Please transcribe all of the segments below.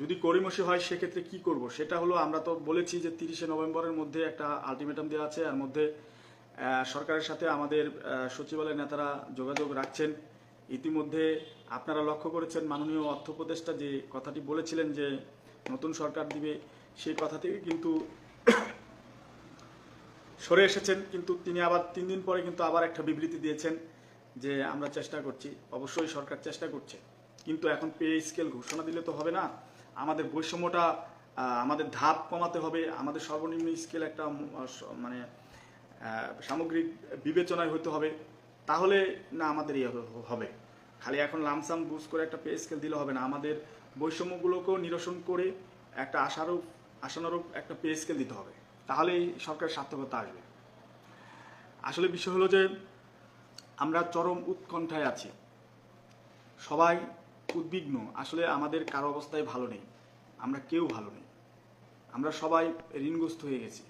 যদি করিমসি হয়, সেক্ষেত্রে কি করব? সেটা হলো, আমরা তো বলেছি যে তিরিশে নভেম্বরের মধ্যে একটা আলটিমেটাম দেওয়া আছে। আর মধ্যে সরকারের সাথে আমাদের সচিবালয়ের নেতারা যোগাযোগ রাখছেন। ইতিমধ্যে আপনারা লক্ষ্য করেছেন, মাননীয় অর্থ উপদেষ্টা যে কথাটি বলেছিলেন যে নতুন সরকার দিবে, সেই কথা থেকে কিন্তু সরে এসেছেন। কিন্তু তিনি আবার তিন দিন পরে কিন্তু আবার একটা বিবৃতি দিয়েছেন যে আমরা চেষ্টা করছি। অবশ্যই সরকার চেষ্টা করছে। কিন্তু এখন পে স্কেল ঘোষণা দিলে তো হবে না। আমাদের বৈষম্যটা আমাদের ধাপ কমাতে হবে। আমাদের সর্বনিম্ন স্কেল একটা মানে সামগ্রিক বিবেচনায় হতে হবে। তাহলে না আমাদের ইয়ে হবে। খালি এখন লামসাম বুজ করে একটা পে স্কেল দিলে হবে না। আমাদের বৈষম্যগুলোকেও নিরসন করে একটা আশারূপ, আশানুরূপ একটা পে স্কেল দিতে হবে। তাহলেই সরকারের সার্থকতা আসবে। আসলে বিষয় হলো যে, আমরা চরম উৎকণ্ঠায় আছি। সবাই উদ্বিগ্ন। আসলে আমাদের কারও অবস্থায় ভালো নেই। আমরা কেউ ভালো নেই। আমরা সবাই ঋণগ্রস্ত হয়ে গেছি।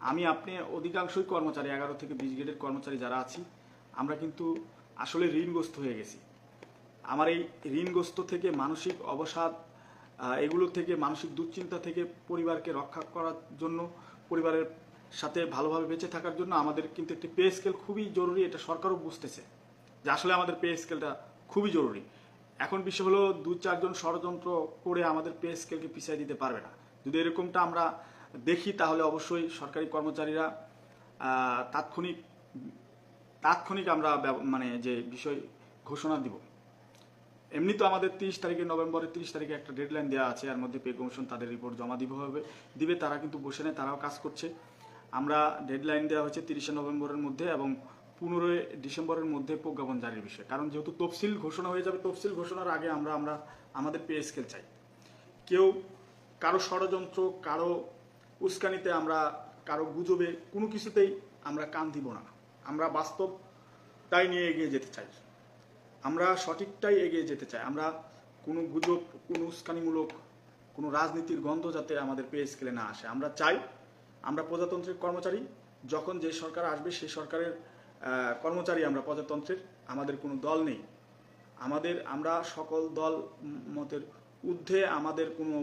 আমি, আপনি, অধিকাংশই কর্মচারী, এগারো থেকে বিশ গ্রেডের কর্মচারী যারা আছি, আমরা কিন্তু আসলে ঋণগ্রস্ত হয়ে গেছি। আমার এই ঋণগ্রস্ত থেকে মানসিক অবসাদ এগুলো থেকে, মানসিক দুশ্চিন্তা থেকে পরিবারকে রক্ষা করার জন্য, পরিবারের সাথে ভালোভাবে বেঁচে থাকার জন্য আমাদের কিন্তু একটি পে স্কেল খুবই জরুরি, এটা সরকারও বুঝতেছে। যে আসলে আমাদের পে স্কেলটা খুবই জরুরি। এখন বিষয় হলো দু চারজন ষড়যন্ত্র করে আমাদের পে স্কেলকে পিছিয়ে দিতে পারবে না। যদি এরকমটা আমরা দেখি, তাহলে অবশ্যই সরকারি কর্মচারীরা তাৎক্ষণিক তাৎক্ষণিক আমরা মানে যে বিষয় ঘোষণা দিব। এমনি তো আমাদের তিরিশ তারিখে, নভেম্বরের তিরিশ তারিখে একটা ডেডলাইন দেওয়া আছে, এর মধ্যে পে কমিশন তাদের রিপোর্ট জমা দিব হবে। দিবে, তারা কিন্তু বসে নেয়, তারাও কাজ করছে। আমরা ডেডলাইন দেওয়া হয়েছে তিরিশে নভেম্বরের মধ্যে এবং পনেরোই ডিসেম্বরের মধ্যে প্রজ্ঞাপন জারির বিষয়। কারণ যেহেতু তফসিল ঘোষণা হয়ে যাবে, তফসিল ঘোষণার আগে আমরা আমরা আমাদের পে স্কেল চাই। কেউ কারও ষড়যন্ত্র, কারও উস্কানিতে আমরা, কারও গুজবে কোনো কিছুতেই আমরা কান দিব না। আমরা বাস্তব তাই নিয়ে এগিয়ে যেতে চাই। আমরা সঠিকটাই এগিয়ে যেতে চাই। আমরা কোনো গুজব, কোনো উস্কানিমূলক, কোনো রাজনীতির গন্ধ যাতে আমাদের পে স্কেলে না আসে। আমরা চাই, আমরা প্রজাতন্ত্রের কর্মচারী, যখন যে সরকার আসবে সেই সরকারের কর্মচারী আমরা প্রজাতন্ত্রের, আমাদের কোনো দল নেই। আমাদের, আমরা সকল দল মতের ঊর্ধ্বে আমাদের কোনো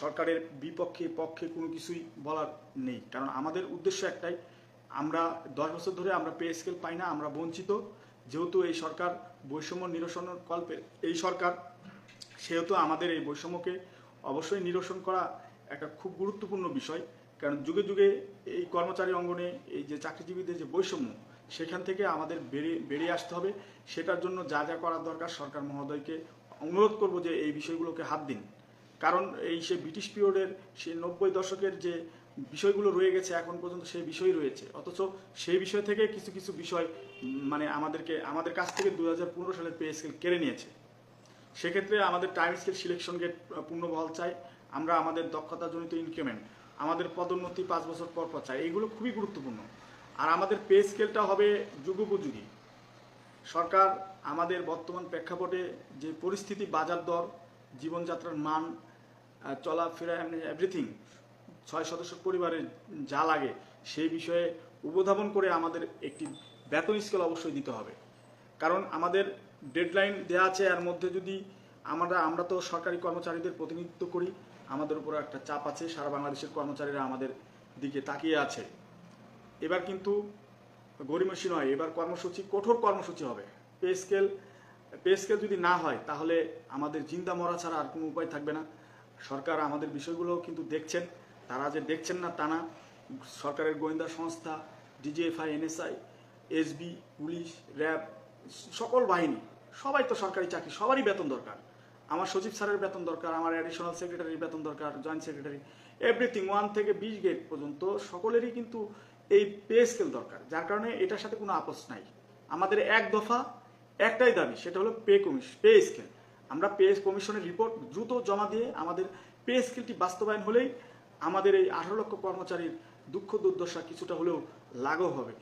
সরকারের বিপক্ষে, পক্ষে কোনো কিছুই বলার নেই। কারণ আমাদের উদ্দেশ্য একটাই, আমরা দশ বছর ধরে আমরা পে স্কেল পাই না, আমরা বঞ্চিত। যেহেতু এই সরকার বৈষম্য নিরসনের কল্পে, এই সরকার, সেহেতু আমাদের এই বৈষম্যকে অবশ্যই নিরসন করা একটা খুব গুরুত্বপূর্ণ বিষয়। কারণ যুগে যুগে এই কর্মচারী অঙ্গনে এই যে চাকরিজীবীদের যে বৈষম্য, সেখান থেকে আমাদের বেরিয়ে বেরিয়ে আসতে হবে। সেটার জন্য যা যা করার দরকার সরকার মহোদয়কে অনুরোধ করব যে এই বিষয়গুলোকে হাত দিন। কারণ এই সে ব্রিটিশ পিরিয়ডের সে নব্বই দশকের যে বিষয়গুলো রয়ে গেছে এখন পর্যন্ত সেই বিষয় রয়েছে। অথচ সেই বিষয় থেকে কিছু কিছু বিষয় মানে আমাদেরকে, আমাদের কাছ থেকে দু হাজার পনেরো সালের পে স্কেল কেড়ে নিয়েছে। সেক্ষেত্রে আমাদের টাইম স্কেল সিলেকশন গেট পূর্ণ বহাল চাই। আমরা আমাদের দক্ষতাজনিত ইনক্রিমেন্ট আমাদের পদোন্নতি পাঁচ বছর পর পর চাই, এইগুলো খুবই গুরুত্বপূর্ণ। আর আমাদের পে স্কেলটা হবে যুগোপযোগী। সরকার আমাদের বর্তমান প্রেক্ষাপটে যে পরিস্থিতি, বাজার দর, জীবনযাত্রার মান চলাফেরা এভরিথিং ছয় সদস্য পরিবারের যা লাগে, সেই বিষয়ে উপধাবন করে আমাদের একটি বেতন স্কেল অবশ্যই দিতে হবে। কারণ আমাদের ডেডলাইন দেওয়া আছে, এর মধ্যে যদি আমরা আমরা তো সরকারি কর্মচারীদের প্রতিনিধিত্ব করি। আমাদের উপর একটা চাপ আছে, সারা বাংলাদেশের কর্মচারীরা আমাদের দিকে তাকিয়ে আছে। এবার কিন্তু গরিমসি নয়, এবার কর্মসূচি, কঠোর কর্মসূচি হবে। পে স্কেল পে স্কেল যদি না হয়, তাহলে আমাদের জিন্দা মরা ছাড়া আর কোনো উপায় থাকবে না। সরকার আমাদের বিষয়গুলো কিন্তু দেখছেন। তারা যে দেখছেন না তা না। সরকারের গোয়েন্দা সংস্থা, DGFI, NSI, SB, police, RAB, সকল বাহিনী, সবাই তো সরকারি চাকরি, সবারই বেতন দরকার। আমার সচিব স্যারের বেতন দরকার, আমার অ্যাডিশনাল সেক্রেটারির বেতন দরকার জয়েন্ট সেক্রেটারি এভরিথিং ওয়ান থেকে বিশ গেট পর্যন্ত সকলেরই কিন্তু এই পে স্কেল দরকার, যার কারণে এটার সাথে কোনো আপোষ নাই। আমাদের এক দফা, একটাই দাবি, সেটা হলো পে কমিশন পে স্কেল আমরা পে কমিশনের রিপোর্ট দ্রুত জমা দিয়ে আমাদের পে স্কেলটি বাস্তবায়ন হলেই আমাদের এই আঠারো লক্ষ কর্মচারীর দুঃখ দুর্দশা কিছুটা হলেও লাঘব হবে।